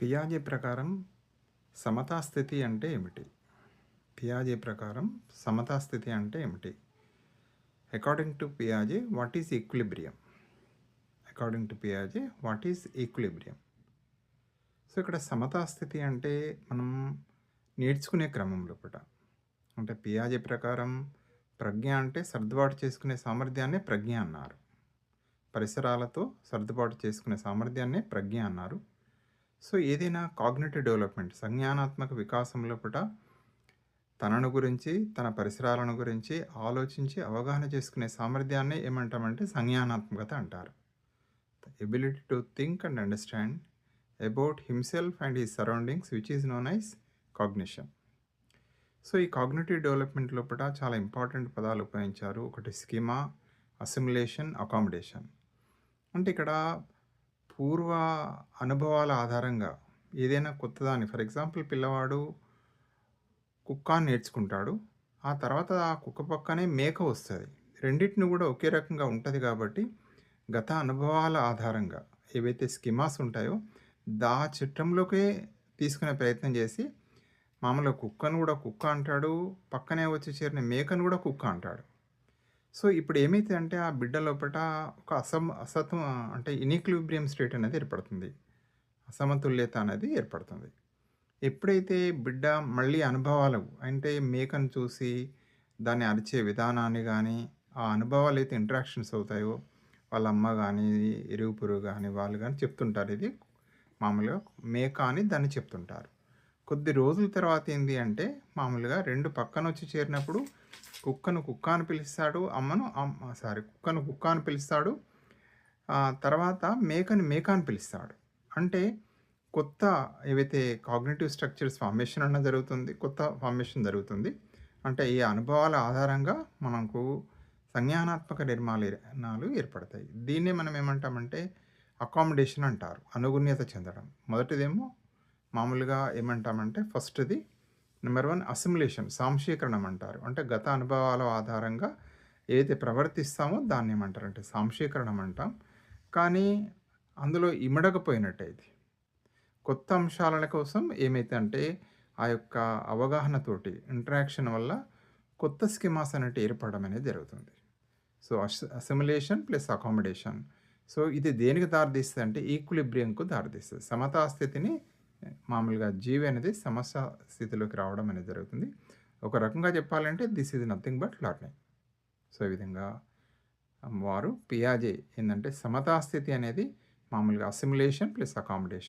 పియాజే ప్రకారం సమతా స్థితి అంటే ఏమిటి? పియాజే ప్రకారం సమతా స్థితి అంటే ఏమిటి? According to పియాజే what is equilibrium according to పియాజే what is equilibrium so ఇక్కడ సమతా స్థితి అంటే మనం నేర్చుకునే క్రమం లోపల అంటే పియాజే ప్రకారం ప్రజ్ఞ అంటే సర్దుబాటు చేసుకునే సామర్థ్యాన్నే ప్రజ్ఞ అన్నారు. పరిసరాలతో సర్దుబాటు చేసుకునే సామర్థ్యాన్నే ప్రజ్ఞ అన్నారు. సో ఏదైనా కాగ్నేటివ్ డెవలప్మెంట్ సంజ్ఞానాత్మక వికాసం లోపల తనను గురించి తన పరిసరాలను గురించి ఆలోచించి అవగాహన చేసుకునే సామర్థ్యాన్ని ఏమంటామంటే సంజ్ఞానాత్మకత అంటారు. Ability to think and understand about himself and he surroundings which is known as cognition so ఈ కాగ్నేటివ్ డెవలప్మెంట్ లోపల చాలా ఇంపార్టెంట్ పదాలు ఉపయోగించారు. ఒకటి స్కీమా అసిములేషన్ అకామిడేషన్. అంటే ఇక్కడ పూర్వ అనుభవాల ఆధారంగా ఏదైనా కొత్తదాన్ని ఫర్ ఎగ్జాంపుల్ పిల్లవాడు కుక్క నేర్చుకుంటాడు ఆ తర్వాత ఆ కుక్క పక్కనే మేక వస్తుంది. రెండింటిని కూడా ఒకే రకంగా ఉంటుంది కాబట్టి గత అనుభవాల ఆధారంగా ఏవైతే స్కిమాస్ ఉంటాయో దా చిత్రంలోకే తీసుకునే ప్రయత్నం చేసి మామూలుగా కుక్కను కూడా కుక్క అంటాడు పక్కనే వచ్చి చేరిన మేకను కూడా కుక్క అంటాడు. సో ఇప్పుడు ఏమైతే అంటే ఆ బిడ్డ లోపల ఒక అసమ అసత్వం అంటే ఇనిక్లిబ్రియం స్టేట్ అనేది ఏర్పడుతుంది. అసమతుల్యత అనేది ఏర్పడుతుంది. ఎప్పుడైతే బిడ్డ మళ్ళీ అనుభవాలు అంటే మేకను చూసి దాన్ని అరిచే విధానాన్ని కానీ ఆ అనుభవాలు అయితే ఇంటరాక్షన్స్ అవుతాయో వాళ్ళ అమ్మ కానీ ఇరుగు పురుగు కానీ వాళ్ళు కానీ చెప్తుంటారు. ఇది మామూలుగా మేక అని దాన్ని చెప్తుంటారు. కొద్ది రోజుల తర్వాత ఏంటి అంటే మామూలుగా రెండు పక్కన వచ్చి చేరినప్పుడు కుక్కను కుక్క అని పిలుస్తాడు అమ్మను అమ్మ సారీ కుక్కను కుక్క అని పిలుస్తాడు తర్వాత మేకని మేక అని పిలుస్తాడు. అంటే కొత్త ఏవైతే కాగ్నేటివ్ స్ట్రక్చర్స్ ఫార్మేషన్ అన్న జరుగుతుంది కొత్త ఫార్మేషన్ జరుగుతుంది. అంటే ఈ అనుభవాల ఆధారంగా మనకు సంజ్ఞానాత్మక నిర్మాణాలు ఏర్పడతాయి. దీన్నే మనం ఏమంటామంటే అకామిడేషన్ అంటారు అనుగుణ్యత చెందడం. మొదటిదేమో మామూలుగా ఏమంటామంటే ఫస్ట్ది నెంబర్ వన్ అసిములేషన్ సాంశీకరణం అంటారు. అంటే గత అనుభవాల ఆధారంగా ఏదైతే ప్రవర్తిస్తామో దాన్ని ఏమంటారంటే సాంశీకరణం అంటాం. కానీ అందులో ఇమడకపోయినట్టయితే కొత్త అంశాల కోసం ఏమైతే అంటే ఆ యొక్క అవగాహనతోటి ఇంటరాక్షన్ వల్ల కొత్త స్కిమాస్ అనేవి ఏర్పడడం అనేది జరుగుతుంది. So as assimilation plus accommodation. So ఇది దేనికి దారితీస్తుంది అంటే ఈక్విలిబ్రియంకు దారితీస్తుంది. సమతా స్థితిని మామూలుగా జీవి అనేది సమస్య స్థితిలోకి రావడం అనేది జరుగుతుంది. ఒక రకంగా చెప్పాలంటే this is nothing but learning. So ఈ విధంగా వారు పియాజే ఏంటంటే సమతాస్థితి అనేది మామూలుగా అసిమిలేషన్ ప్లస్ అకామిడేషన్.